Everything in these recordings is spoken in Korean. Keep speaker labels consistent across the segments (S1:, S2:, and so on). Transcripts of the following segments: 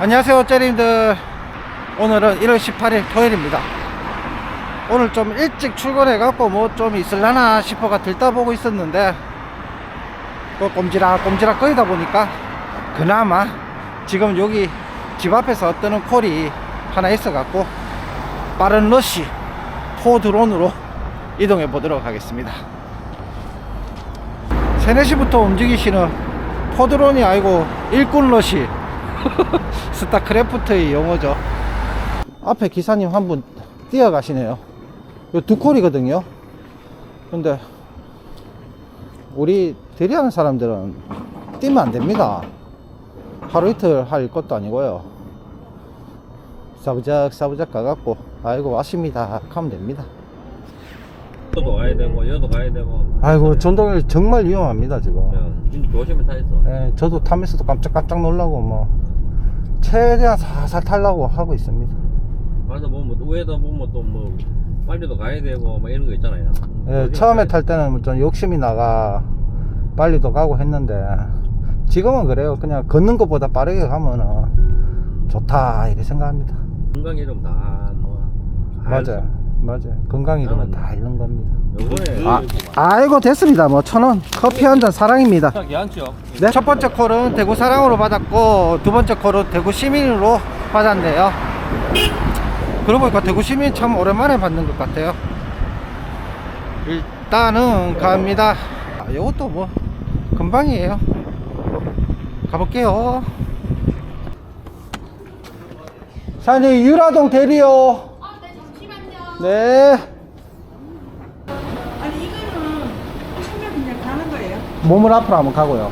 S1: 안녕하세요 째림들. 오늘은 1월 18일 토요일입니다. 오늘 좀 일찍 출근해 갖고 뭐 좀 있을라나 싶어가 들다 보고 있었는데 그 꼼지락 꼼지락 거리다 보니까 그나마 지금 여기 집 앞에서 뜨는 콜이 하나 있어 갖고 빠른 러시 포드론으로 이동해 보도록 하겠습니다. 3, 4시부터 움직이시는 포드론이 아니고 일꾼 러시 스타크래프트의 용어죠. 앞에 기사님 한 분 뛰어가시네요. 요두 콜이거든요. 근데 우리 대리하는 사람들은 뛰면 안 됩니다. 하루 이틀 할 것도 아니고요. 사부작 사부작 가갖고 아이고 왔습니다 하면 됩니다.
S2: 저도 가야 되고 여도 가야 되고
S1: 아이고 전동일 정말 위험합니다 지금.
S2: 진짜 조심히 타 있어
S1: 예, 저도 타면서도 깜짝 깜짝 놀라고 뭐 최대한 살살 타려고 하고 있습니다.
S2: 가서 보면 또 위에다 보면 또 뭐 빨리도 가야 되고 뭐 이런 거 있잖아요
S1: 예, 처음에 탈 때는 좀 욕심이 나가 빨리도 가고 했는데 지금은 그래요. 그냥 걷는 것보다 빠르게 가면은 좋다 이렇게 생각합니다.
S2: 건강 이름 다뭐
S1: 맞아요, 맞아요. 건강 이름은 다 잃는 겁니다.
S2: 요번에
S1: 아, 아이고 됐습니다. 뭐 천 원 커피 한 잔 사랑입니다. 네. 첫 번째 콜은 대구 사랑으로 받았고 두 번째 콜은 대구 시민으로 받았네요. 그러고 보니까 대구 시민 참 오랜만에 받는 것 같아요. 일단은 갑니다. 아, 이것도 뭐 금방이에요. 가볼게요. 사장님 유라동 대리요.
S3: 아, 네.
S1: 네.
S3: 아니, 이거는 처음에 그냥 가는 거예요.
S1: 몸을 앞으로 한번 가고요.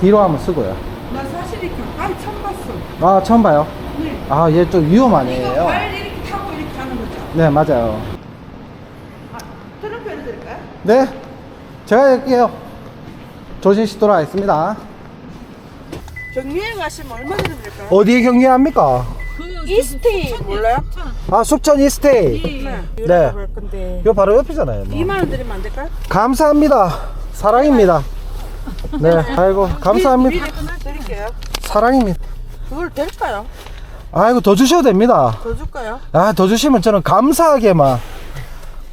S1: 뒤로 한번 쓰고요.
S3: 나 사실 이렇게 가까이 처음 봤어.
S1: 아 처음 봐요.
S3: 네.
S1: 아 얘 좀
S3: 이거
S1: 위험하네요.
S3: 발 이렇게 타고 이렇게 가는 거죠.
S1: 네 맞아요.
S3: 아, 트럼프 해드릴까요?
S1: 네, 제가 할게요. 조진씨 돌아가겠습니다.
S3: 경미에 가시면 얼마 드릴까요?
S1: 어디에 경유합니까?
S3: 이스테이 몰라요?
S1: 아, 숙천 이스테이.
S3: 네.
S1: 네.
S3: 네. 건데.
S1: 요 바로 옆이잖아요. 뭐.
S3: 2만 원 드리면 안 될까요?
S1: 감사합니다. 사랑입니다. 네, 아이고, 감사합니다.
S3: 드릴게요.
S1: 사랑입니다.
S3: 그걸 될까요?
S1: 아이고, 더 주셔도 됩니다.
S3: 더 줄까요?
S1: 아, 더 주시면 저는 감사하게만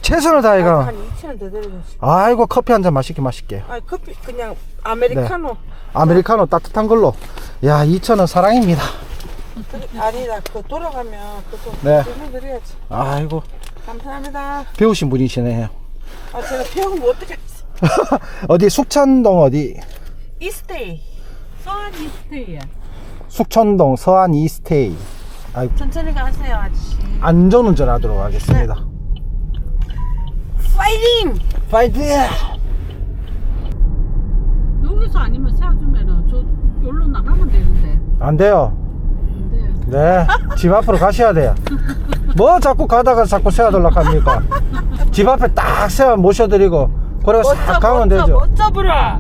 S1: 최선을 다해가.
S3: 한 2천 원더 드리면.
S1: 아이고, 커피 한 잔 맛있게 마실게요.
S3: 아, 커피 그냥 아메리카노.
S1: 아메리카노 따뜻한 걸로. 야, 2,000원 사랑입니다.
S3: 아니다. 그거 돌아가면 그거
S1: 네.
S3: 네. 드려야지.
S1: 아이고,
S3: 감사합니다.
S1: 배우신 분이시네요.
S3: 아, 제가 배우면 어떻게 했어?
S1: 어디 숙천동 어디?
S3: 이스테이.
S4: 서한 이스테이야.
S1: 숙천동 서안 이스테이. 아이고,
S3: 천천히 가세요, 아저씨.
S1: 안전운전 하도록 하겠습니다.
S3: 파이팅!
S1: 파이팅!
S4: 여기서 아니면 세워주면은 저 여기로 나가면 되는데.
S1: 안 돼요. 네. 집 앞으로 가셔야 돼요. 뭐 자꾸 가다가 자꾸 세워달라고 합니까? 집 앞에 딱 세워 모셔드리고, 그리고 싹 가면 되죠.
S3: 멋져 부라.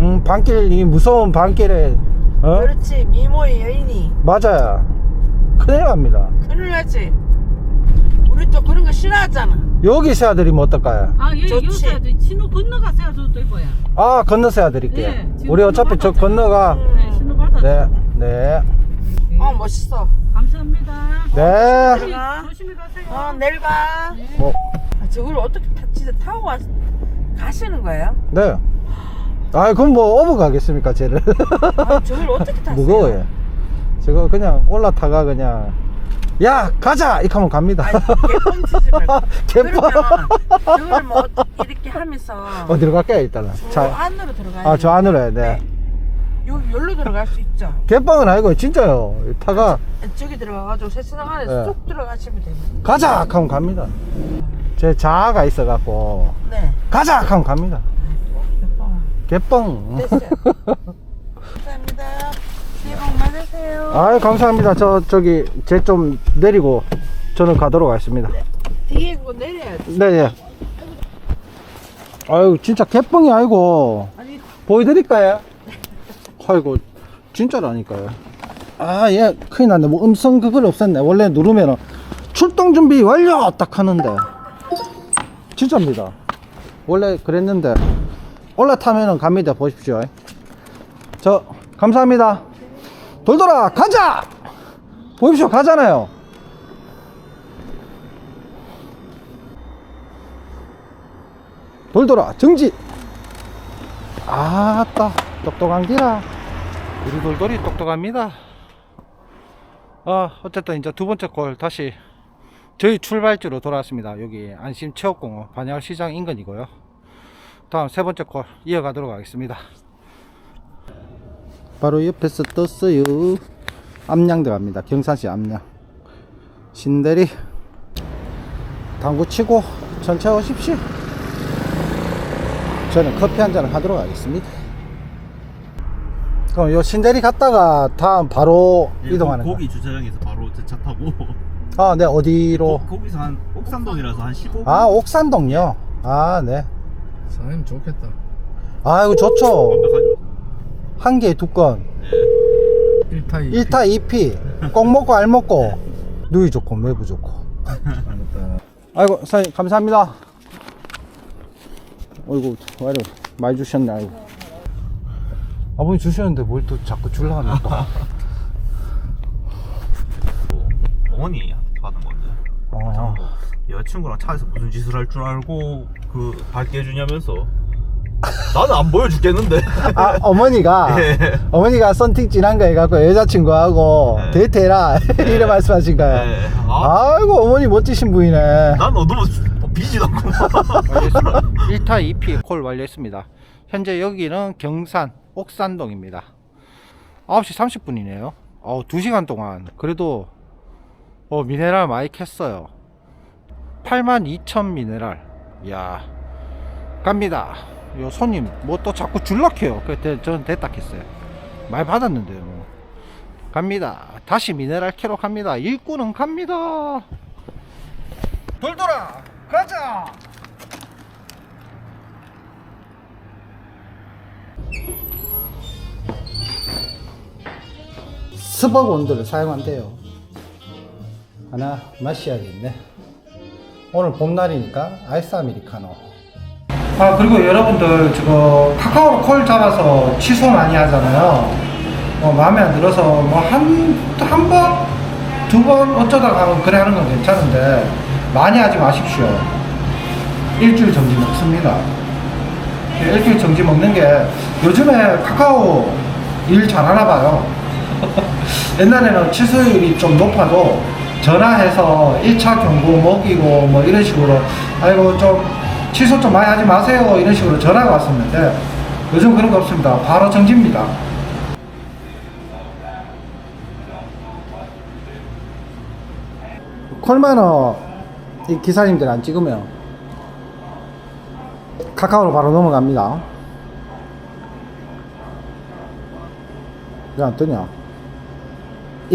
S1: 음, 반길, 이 무서운 반길에, 어?
S3: 그렇지, 미모의 여인이.
S1: 맞아요. 큰일 납니다.
S3: 큰일 나지. 우리 또 그런 거 싫어하잖아.
S1: 여기 세워드리면 어떨까요?
S4: 아, 얘
S3: 좋지.
S4: 여기서 신호 건너가 세워줘도 될 거야.
S1: 아, 건너 세워드릴게요.
S4: 네, 지금
S1: 우리 어차피 저 건너가,
S4: 네, 신호 받아.
S1: 네, 네,
S3: 어, 멋있어.
S4: 감사합니다.
S1: 네.
S4: 조심히,
S3: 들어가.
S4: 조심히 가세요.
S3: 어, 내일 봐.
S1: 뭐,
S3: 아, 저걸 어떻게 타, 진짜 타고 와, 가시는 거예요?
S1: 네. 아, 그럼 뭐 오버 가겠습니까, 쟤를?
S3: 아, 저걸 어떻게 타세요?
S1: 무거워요. 저거 그냥 올라타가 그냥 야 가자 이렇게 하면 갑니다.
S3: 아니, 개뻥 치지 말고.
S1: 개뻥.
S3: 그러면 저걸 뭐 이렇게 하면서
S1: 어디로 갈까요 일단은?
S3: 저
S1: 자,
S3: 안으로 들어가야
S1: 아 저 안으로 해야 돼.
S3: 요, 여기로 들어갈 수 있죠?
S1: 개빵은 아니고 진짜요. 타가
S3: 저기 들어가가지고 세수장 안에
S1: 네.
S3: 쏙 들어가시면 됩니다.
S1: 가자 하면 갑니다. 제 자아가 있어갖고
S3: 네.
S1: 가자 하면 갑니다.
S3: 개뻥. 됐어요. 감사합니다. 새해 복 많으세요.
S1: 아이 감사합니다. 저 저기 제 좀 내리고 저는 가도록 하겠습니다.
S3: 뒤에 그거 내려야지.
S1: 네 예. 아유 진짜 개뻥이 아니고
S3: 아니,
S1: 보여드릴까요? 아이고 진짜라니까요. 아얘 큰일 났네. 뭐 음성 그걸 없앴네. 원래 누르면은 출동 준비 완료! 딱 하는데. 진짜입니다. 원래 그랬는데. 올라타면은 갑니다. 보십시오. 저 감사합니다. 돌돌아 가자! 보십시오. 가잖아요. 돌돌아 정지! 아따. 똑똑한 기라 우리 돌돌이 똑똑합니다. 아 어쨌든 이제 두 번째 골 다시 저희 출발지로 돌아왔습니다. 여기 안심 체육공원 반야시장 인근이고요. 다음 세 번째 골 이어가도록 하겠습니다. 바로 옆에서 떴어요. 암양 들어갑니다. 경산시 암양. 신대리 당구 치고 천천히 오십시오. 저는 커피 한 잔을 하도록 하겠습니다 그럼 요 신대리 갔다가 다음 바로 이동하는
S5: 고기 주차장에서 바로 제 차 타고.
S1: 거아네 어디로?
S5: 거, 거기서 한 옥산동이라서 한 15분?
S1: 아 옥산동요? 아 네.
S6: 사장님 좋겠다.
S1: 아이고 좋죠.
S5: 완벽하죠.
S1: 한 개에 두 건.
S6: 1타 2.
S1: 1타 2피. 꼭 먹고 알 먹고. 누이 좋고 매부 좋고. 아이고 사장님 감사합니다. 어이구 와이래 많이 주셨네 아이고 아버님 주셨는데 뭘 또 자꾸 줄라 합니까
S5: 어머니 받은 건데
S1: 어.
S5: 여자친구랑 차에서 무슨 짓을 할 줄 알고 그 밝게 해주냐면서 나는 안 보여주겠는데
S1: 아 어머니가
S5: 예.
S1: 어머니가 썬팅 진한 거 해갖고 여자친구하고
S5: 네.
S1: 데이트해라 이래 말씀하신 거예요
S5: 네. 아,
S1: 아이고 어머니 멋지신 분이네
S5: 난 너무 비지도 않고
S1: 완료했습니다. 1타 2피 콜 완료했습니다. 현재 여기는 경산 옥산동입니다. 9시 30분이네요. 어, 2시간 동안 그래도 어, 미네랄 많이 캤어요. 82,000 미네랄. 이야. 갑니다. 요 손님 뭐 또 자꾸 줄락해요. 그때 저는 됐다 했어요. 많이 받았는데요. 뭐. 갑니다. 다시 미네랄 캐러 갑니다. 일꾼은 갑니다. 돌돌아 가자. 스벅 온도를 사용한대요. 하나 마셔야겠네. 오늘 봄날이니까 아이스 아메리카노. 아 그리고 여러분들 지금 카카오로 콜 잡아서 취소 많이 하잖아요. 뭐 마음에 안 들어서 뭐 한 한 번, 두 번 어쩌다가 그래 하는 건 괜찮은데 많이 하지 마십시오. 일주일 정지 먹습니다. 일주일 정지 먹는 게 요즘에 카카오 일 잘하나 봐요. 옛날에는 취소율이 좀 높아도 전화해서 1차 경고 먹이고 뭐 이런 식으로 아이고 좀 취소 좀 많이 하지 마세요 이런 식으로 전화가 왔었는데 요즘 그런 거 없습니다. 바로 정지입니다. 콜마너 이 기사님들 안 찍으면 카카오로 바로 넘어갑니다. 왜 안 뜨냐?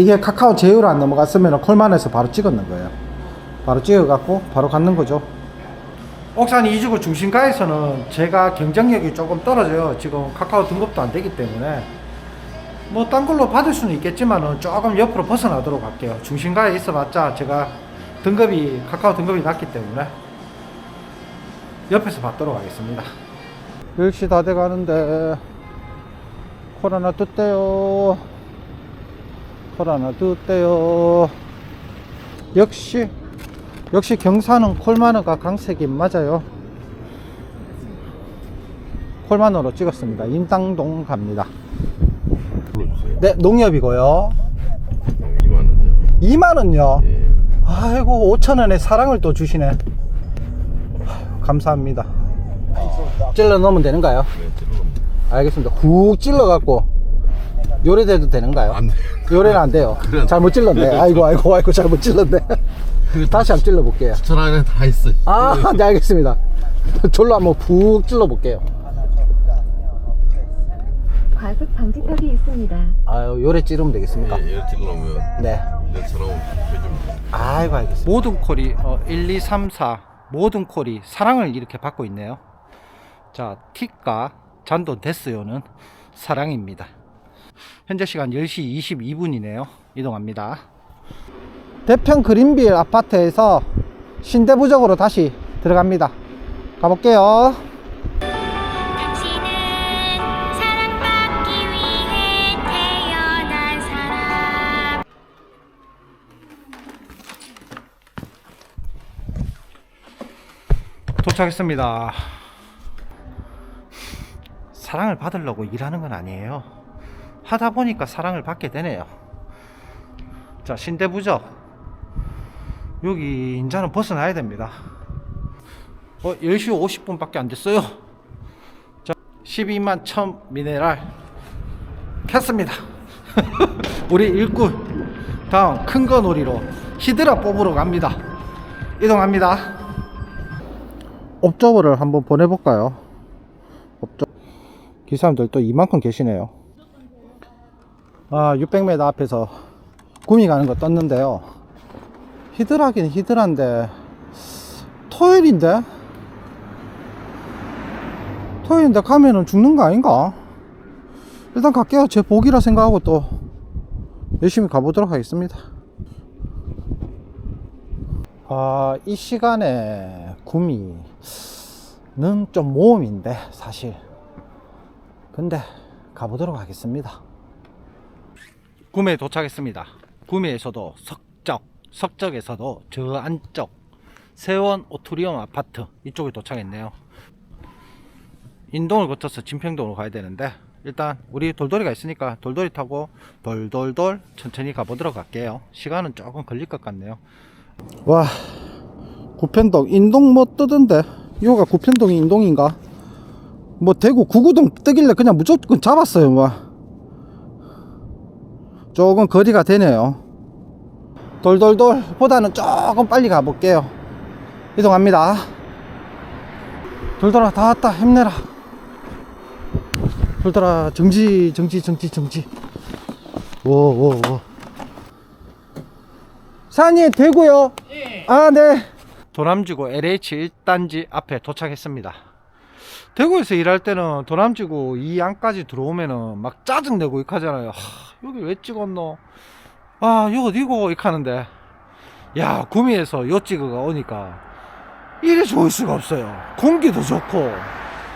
S1: 이게 카카오 제휴로 안 넘어갔으면 콜만에서 바로 찍었는 거예요. 바로 찍어갖고 바로 갔는 거죠. 옥산 이주구 중심가에서는 제가 경쟁력이 조금 떨어져요. 지금 카카오 등급도 안 되기 때문에 뭐 딴 걸로 받을 수는 있겠지만은 조금 옆으로 벗어나도록 할게요. 중심가에 있어봤자 제가 등급이 카카오 등급이 낮기 때문에 옆에서 받도록 하겠습니다. 10시 다 돼가는데 코로나 뜯대요. 뜯대요. 역시 역시 경사는 콜마너가 강색이 맞아요. 콜마너로 찍었습니다. 인당동 갑니다. 네, 농협이고요.
S6: 2만원요.
S1: 2만원요.
S6: 예.
S1: 아이고 5천원에 사랑을 또 주시네 감사합니다 찔러 넣으면 되는가요?
S6: 네.
S1: 알겠습니다 훅 찔러 갖고 요래돼도 되는가요?
S6: 안 돼요.
S1: 요래는 안 돼요
S6: 그래.
S1: 잘못 찔렀네 아이고 아이고 아이고 잘못 찔렀네 다시 한번 찔러 볼게요
S6: 추천 안에 다 있어요.
S1: 아네 알겠습니다 졸로 한번 푹 찔러 볼게요
S7: 과속 방지턱이 있습니다.
S1: 아유 요래 찌르면 되겠습니까?
S6: 예, 얘 찔러놓으면
S1: 네
S6: 내처럼 해줍니다.
S1: 아이고 알겠습니다 모든 콜이 어, 1, 2, 3, 4 모든 콜이 사랑을 이렇게 받고 있네요 자 틱과 잔돈 데스요는 사랑입니다 현재 시간 10시 22분이네요. 이동합니다. 대평 그린빌 아파트에서 신대부적으로 다시 들어갑니다. 가볼게요. 도착했습니다. 사랑을 받으려고 일하는 건 아니에요. 하다 보니까 사랑을 받게 되네요. 자, 신대부적. 여기 인자는 벗어나야 됩니다. 어, 10시 50분밖에 안 됐어요. 자, 12만 1000 미네랄 켰습니다. 우리 일꾼 다음 큰 거 놀이로 히드라 뽑으러 갑니다. 이동합니다. 옵저버를 한번 보내볼까요? 옵저 기사님들 또 이만큼 계시네요. 아, 600m 앞에서 구미 가는 거 떴는데요. 히드라긴 히드라인데 토요일인데 토요일인데 가면은 죽는 거 아닌가? 일단 갈게요. 제 복이라 생각하고 또 열심히 가보도록 하겠습니다. 아, 이 시간에 구미는 좀 모험인데, 사실. 근데 가보도록 하겠습니다. 구미에 도착했습니다. 구미에서도 석적, 석적에서도 저 안쪽 세원 오토리움 아파트 이쪽에 도착했네요. 인동을 거쳐서 진평동으로 가야 되는데 일단 우리 돌돌이가 있으니까 돌돌이 타고 돌돌돌 천천히 가보도록 할게요. 시간은 조금 걸릴 것 같네요. 와 구편동 인동 뭐 뜨던데 이거가 구편동이 인동인가? 뭐 대구 구구동 뜨길래 그냥 무조건 잡았어요 뭐 조금 거리가 되네요. 돌돌돌 보다는 조금 빨리 가볼게요. 이동합니다. 돌돌아 다 왔다. 힘내라. 돌돌아 정지 정지 정지 정지. 오오오 산이 되고요. 아, 네. 도남지구 LH 1단지 앞에 도착했습니다. 대구에서 일할 때는 도남지구 이 안까지 들어오면은 막 짜증내고. 하, 여기 왜 찍었노? 아, 이거 어디고? 이렇게 하는데. 야, 구미에서 요 찍어가 오니까 이리 좋을 수가 없어요. 공기도 좋고,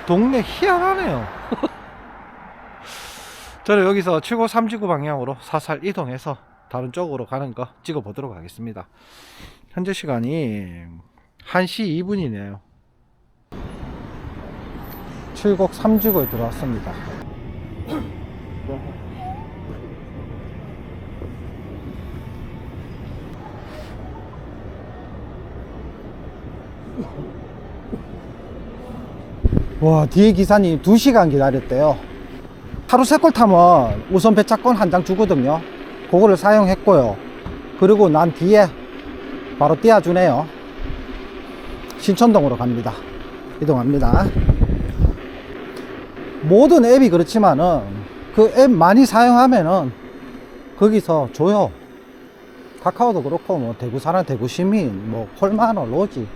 S1: 동네 희한하네요. 저는 여기서 7고 3지구 방향으로 사살 이동해서 다른 쪽으로 가는 거 찍어 보도록 하겠습니다. 현재 시간이 1시 2분이네요. 7곡 3지구에 들어왔습니다. 와, 뒤에 기사님 2시간 기다렸대요. 하루 세꼴 타면 우선 배차권 한 장 주거든요. 그거를 사용했고요. 그리고 난 뒤에 바로 띄워주네요. 신천동으로 갑니다. 이동합니다. 모든 앱이 그렇지만은 그 앱 많이 사용하면은 거기서 줘요. 카카오도 그렇고 뭐 대구 사람 대구 시민 뭐 콜마너 로지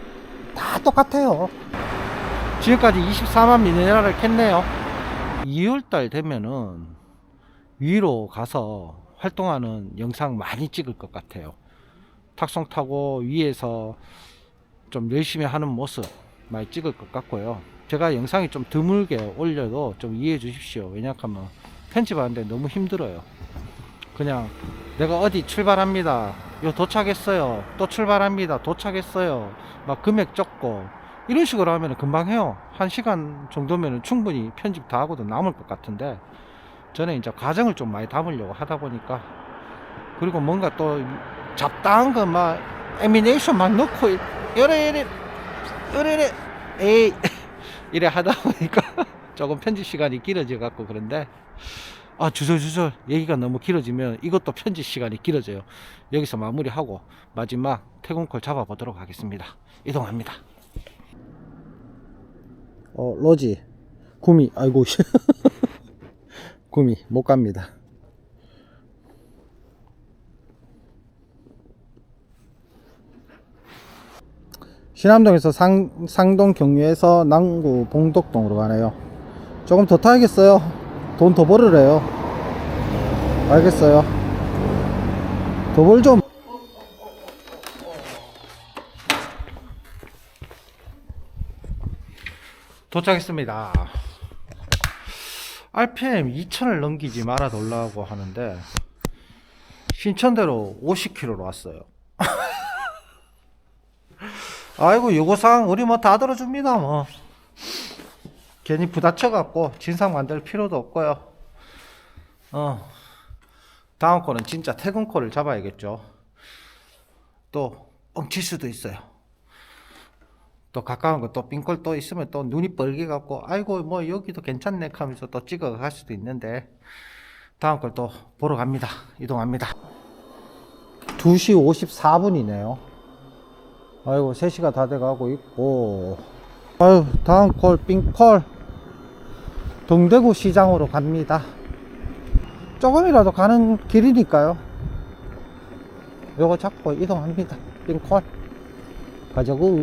S1: 다 똑같아요. 지금까지 24만 미네랄을 캤네요. 2월달 되면은 위로 가서 활동하는 영상 많이 찍을 것 같아요. 탁송 타고 위에서 좀 열심히 하는 모습 많이 찍을 것 같고요. 제가 영상이 좀 드물게 올려도 좀 이해해 주십시오. 왜냐하면 편집하는데 너무 힘들어요. 그냥 내가 어디 출발합니다. 요 도착했어요. 또 출발합니다. 도착했어요. 막 금액 적고 이런 식으로 하면 금방 해요. 한 시간 정도면 충분히 편집 다 하고도 남을 것 같은데 저는 이제 과정을 좀 많이 담으려고 하다 보니까 그리고 뭔가 또 잡다한 거막 애미네이션 막 넣고 이래 이래 이래 에이 이래 하다 보니까 조금 편집 시간이 길어져 갖고 그런데 아 주저주저 얘기가 너무 길어지면 이것도 편집 시간이 길어져요. 여기서 마무리하고 마지막 퇴근콜 잡아 보도록 하겠습니다. 이동합니다. 어 로지. 구미. 아이고. 구미. 못 갑니다. 신암동에서 상, 상동 경유해서 남구 봉덕동으로 가네요. 조금 더 타야겠어요. 돈 더 벌으래요. 알겠어요. 더 벌 좀. 도착했습니다. RPM 2000을 넘기지 말아 달라고 하는데 신천대로 50km로 왔어요. 아이고 요구사항 우리 뭐 다 들어줍니다 뭐. 괜히 부딪혀 갖고 진상 만들 필요도 없고요. 어 다음 거는 진짜 퇴근 콜을 잡아야겠죠. 또 뻥칠 수도 있어요. 또 가까운 거 또 빙콜 또 있으면 또 눈이 뻘게 갖고 아이고 뭐 여기도 괜찮네 하면서 또 찍어 갈 수도 있는데 다음 걸 또 보러 갑니다. 이동합니다. 2시 54분이네요 아이고 3시가 다 돼가고 있고 아유 다음 콜 빙콜 동대구 시장으로 갑니다 조금이라도 가는 길이니까요 요거 잡고 이동합니다 빙콜 가자고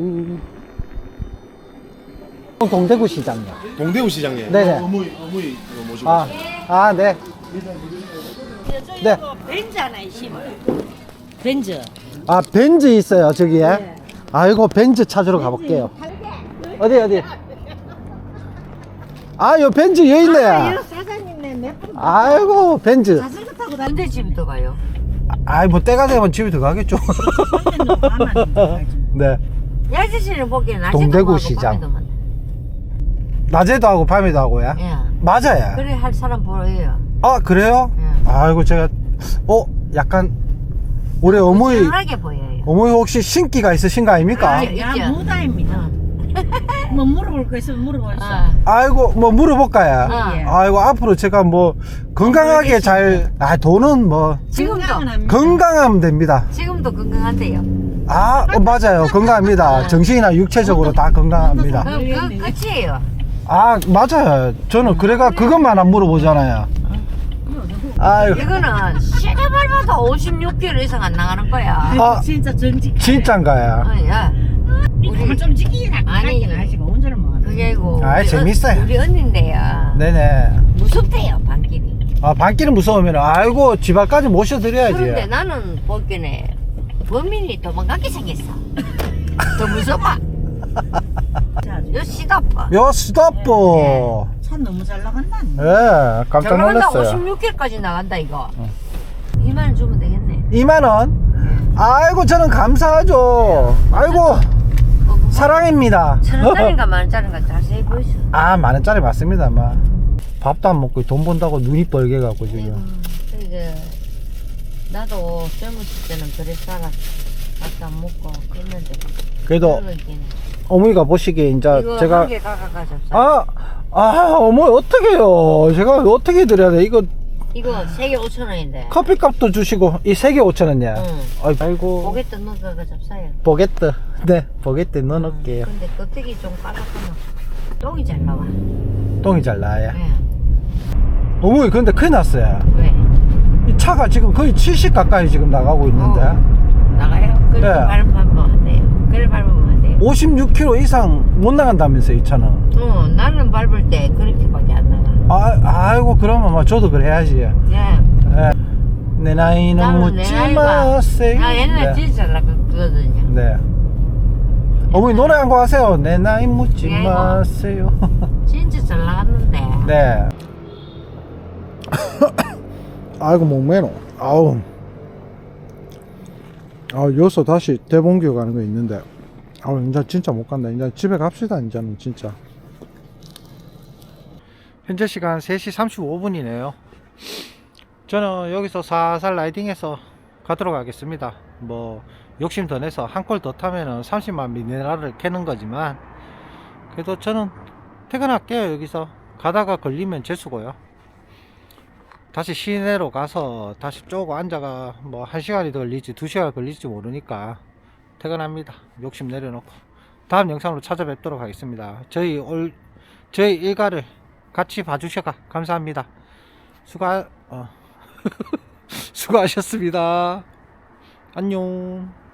S1: 동대구 시장이요
S4: 동대구 시장에
S1: 네네.
S4: 어머니 어머니 모시고
S1: 아, 아, 네. 네.
S8: 벤츠 하나 있으면 벤츠
S1: 아, 벤즈 있어요, 저기에. 아이고, 벤즈 찾으러 가볼게요. 어디, 어디? 아, 요 벤즈 여기 있네.
S8: 사장님네 몇분
S1: 아이고, 벤즈.
S8: 자전거 타고 다는데 집도 가요
S1: 아이, 뭐, 때가 되면 집에 들어가겠죠. 네.
S8: 야지씨는 보기엔 낮에도
S1: 동대구
S8: 하고
S1: 시장.
S8: 밤에도 만나.
S1: 낮에도 하고, 밤에도 하고요.
S8: 예
S1: 맞아요.
S8: 그래 할 사람 보여요
S1: 아, 그래요?
S8: 예
S1: 아이고, 제가, 어, 약간, 올해 어머니,
S8: 시원하게 보여요
S1: 어머니 혹시 신기가 있으신 거 아닙니까?
S8: 있죠,
S9: 야. 무다입니다. 뭐 물어볼 거 있으면 물어보세요.
S8: 어.
S1: 아이고 뭐 물어볼까요?
S8: 어.
S1: 아이고 앞으로 제가 뭐 건강하게 잘 아 돈은 뭐
S8: 지금도
S1: 건강하면 됩니다.
S8: 지금도 건강한데요
S1: 아 어, 맞아요 건강합니다. 정신이나 육체적으로 다 건강합니다.
S8: 그, 그 끝이에요
S1: 아 맞아요. 저는 그래가 그것만 안 물어보잖아요. 아유
S8: 이거는 시대발마다 56kg 이상 안 나가는 거야
S1: 아
S9: 진짜 정직.
S1: 진짠가요?
S8: 어, 야
S9: 우리 좀 지키나
S8: 아니.
S9: 아니 하시고 운전을 뭐.
S8: 그게
S1: 아이,
S8: 우리
S1: 재밌어요.
S8: 언- 우리 언니인데요
S1: 네네.
S8: 무섭대요 반길이
S1: 아 반길은 무서우면 아이고 집 앞까지 모셔드려야지.
S8: 그런데 나는 보기에는 범인이 도망가게 생겼어 더 무서워 요 시다파
S1: 요 스톱보.
S9: 차 너무 잘 나간다.
S1: 예 깜짝
S8: 저러면
S1: 놀랐어요.
S8: 56kg까지 나간다 이거 2만 원 주면 되겠네
S1: 2만 원? 아이고 저는 감사하죠. 아이고
S8: 어, 그거
S1: 사랑입니다.
S8: 천 원짜리인가 만 원짜리인가 자세히 보이소
S1: 아만 원짜리 맞습니다, 마. 밥도 안 먹고 돈 번다고 눈이 뻘게 갖고 지금.
S8: 이게 나도 젊었을 때는 그래 살아 밥도 안 먹고 그랬는데
S1: 그래도. 어머니가 보시기에 이제
S8: 이거
S1: 제가
S8: 한개 잡사
S1: 아, 아 어머니 어떻게요? 제가 어떻게 드려야 돼? 이거
S8: 이거 세 개 5천 원인데
S1: 커피값도 주시고 이 세 개 5천 원이야.
S8: 응.
S1: 아이고
S8: 뜯는 거가 잡사요
S1: 보겠다. 네 보겠다 넣어 놓을게요.
S8: 근데 껍데기 좀 빨갛구나 똥이 잘 나와
S1: 똥이 잘 나야.
S8: 예.
S1: 어머니 근데 큰일 났어요.
S8: 왜?
S1: 이 차가 지금 거의 70 가까이 지금 나가고 있는데.
S8: 어. 나가요? 그렇게
S1: 네.
S8: 밟으면 안 돼요 그래 밟으면 안 돼요
S1: 56km 이상 못 나간다면서 이 차는.
S8: 어 나는 밟을 때 그렇게밖에 안 나가
S1: 아, 아이고 그러면 뭐 저도 그래야지.
S8: 예.
S1: 예. 내 나이는
S8: 나는
S1: 묻지
S8: 나이가
S1: 마세요.
S8: 나 옛날에
S1: 네.
S8: 진짜 잘 나갔거든요
S1: 네. 어머니 노래 한곡 하세요. 내 나이 묻지
S8: 네, 이거.
S1: 마세요.
S8: 진짜 잘 나갔는데
S1: 네. 아이고 목매노. 아우. 아 여기서 다시 대봉교 가는 거 있는데. 아 이제 진짜 못 간다. 이제 집에 갑시다. 이제는 진짜. 현재 시간 3시 35분이네요. 저는 여기서 살살 라이딩해서 가도록 하겠습니다. 뭐 욕심 더 내서 한 콜 더 타면은 30만 미네랄을 캐는 거지만 그래도 저는 퇴근할게요. 여기서 가다가 걸리면 재수고요. 다시 시내로 가서 다시 쪼고 앉아가 뭐한 시간이 더 걸릴지 두 시간 걸릴지 모르니까 퇴근합니다. 욕심 내려놓고 다음 영상으로 찾아뵙도록 하겠습니다. 저희 올 저희 일가를 같이 봐주셔가 감사합니다. 수고 어. 수고하셨습니다. 안녕.